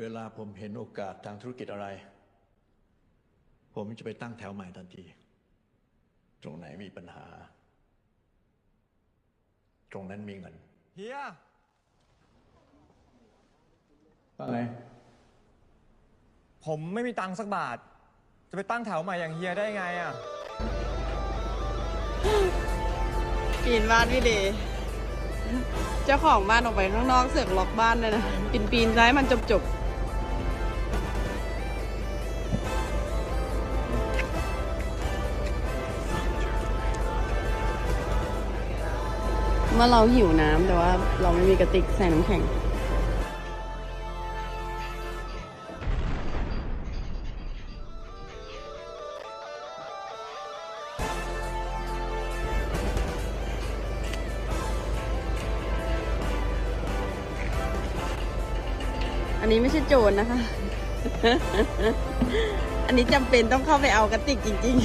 เวลาผมเห็นโอกาสทางธุรกิจอะไร ผมจะไปตั้งแถวใหม่ทันที ตรงไหนมีปัญหา ตรงนั้นมีเงินเฮียว่าไงผมไม่มีตังค์สักบาท จะไปตั้งแถวใหม่อย่างเฮียได้ไงอะปีนบ้านพี่เดย์เจ้าของบ้านออกไปข้างนอกเสือกล็อกบ้านเลยนะปีนปีนซ้ายมันจบจบ เมื่อเราหิวน้ำแต่ว่าเราไม่มีกระติกใส่น้ำแข็ง อันนี้ไม่ใช่โจรนะคะ อันนี้จำเป็นต้องเข้าไปเอากระติกจริง ๆ